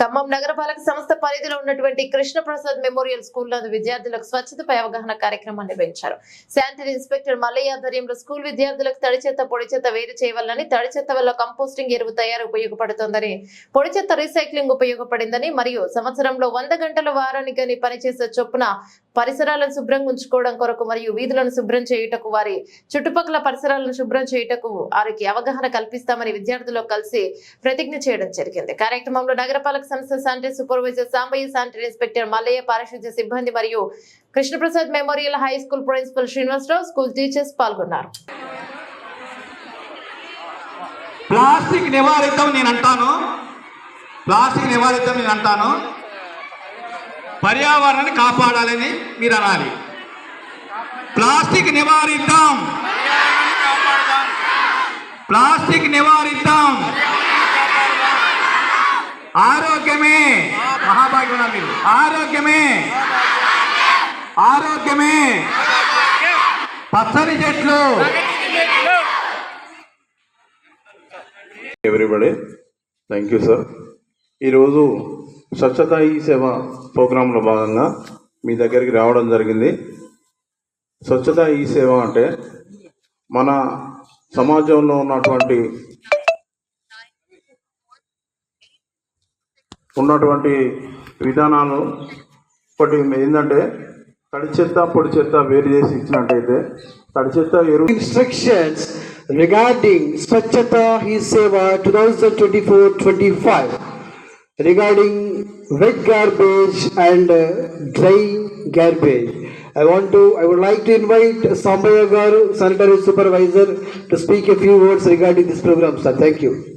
ఖమ్మం నగరపాలక సంస్థ పరిధిలో ఉన్నటువంటి కృష్ణప్రసాద్ మెమోరియల్ స్కూల్ నందు విద్యార్థులకు స్వచ్ఛతపై అవగాహన కార్యక్రమం నిర్వహించారు. శానిటరీ ఇన్స్పెక్టర్ మల్లయ్య ఆధ్వర్యంలో స్కూల్ విద్యార్థులకు తడి చెత్త పొడి చెత్త వేరు చేయవాలని తడి చెత్త వల్ల కంపోస్టింగ్ ఎరువు తయారు ఉపయోగపడుతోందని పొడి చెత్త రీసైక్లింగ్ ఉపయోగపడిందని మరియు సంవత్సరంలో వంద గంటల వారానికి పనిచేసే చొప్పున పరిసరాలను శుభ్రంగా ఉంచుకోవడం కొరకు మరియు వీధులను శుభ్రం చేయుటకు వారి చుట్టుపక్కల పరిసరాలను శుభ్రం చేయుటకు వారికి అవగాహన కల్పిస్తామని విద్యార్థులు కలిసి ప్రతిజ్ఞ చేయడం జరిగింది. కార్యక్రమంలో నగరపాలక సంస్థ sanitary supervisor Sambaiah sanitary inspector Mallaiah పారిశుద్ధ్య సిబ్బంది మరియు Krishnaprasad memorial high school principal Srinivasa Rao school teachers పాల్గొన్నారు. ప్లాస్టిక్ నివారితం నేను అంటాను ప్లాస్టిక్ నివారితం నేను అంటాను పర్యావరణాన్ని కాపాడాలని మీరు అనాలి. ప్లాస్టిక్ నివారిద్దాం ప్లాస్టిక్ నివారితం. ఆరోగ్యమే. మహాభాగ్యం మీరు. ఆరోగ్యమే. ఆరోగ్యమే. పచ్చని చెట్లు. ఎవ్రీబడి థ్యాంక్ యూ సార్ ఈరోజు స్వచ్ఛత ఈ సేవ ప్రోగ్రాంలో భాగంగా మీ దగ్గరికి రావడం జరిగింది. స్వచ్ఛత ఈ సేవ అంటే మన సమాజంలో ఉన్నటువంటి ఉన్నటువంటి విధానాలు ఒకటి ఏంటంటే తడి చెత్త పొడి చెత్త వేరు చేసి ఇచ్చినట్టయితే తడి చెత్త ఎరువు instructions regarding Swachhata Hi Seva 2024-25 regarding wet garbage and uh, dry garbage. I want to, I would like to invite Sambaya Garu, sanitary supervisor, to speak a few words regarding this program, sir. Thank you.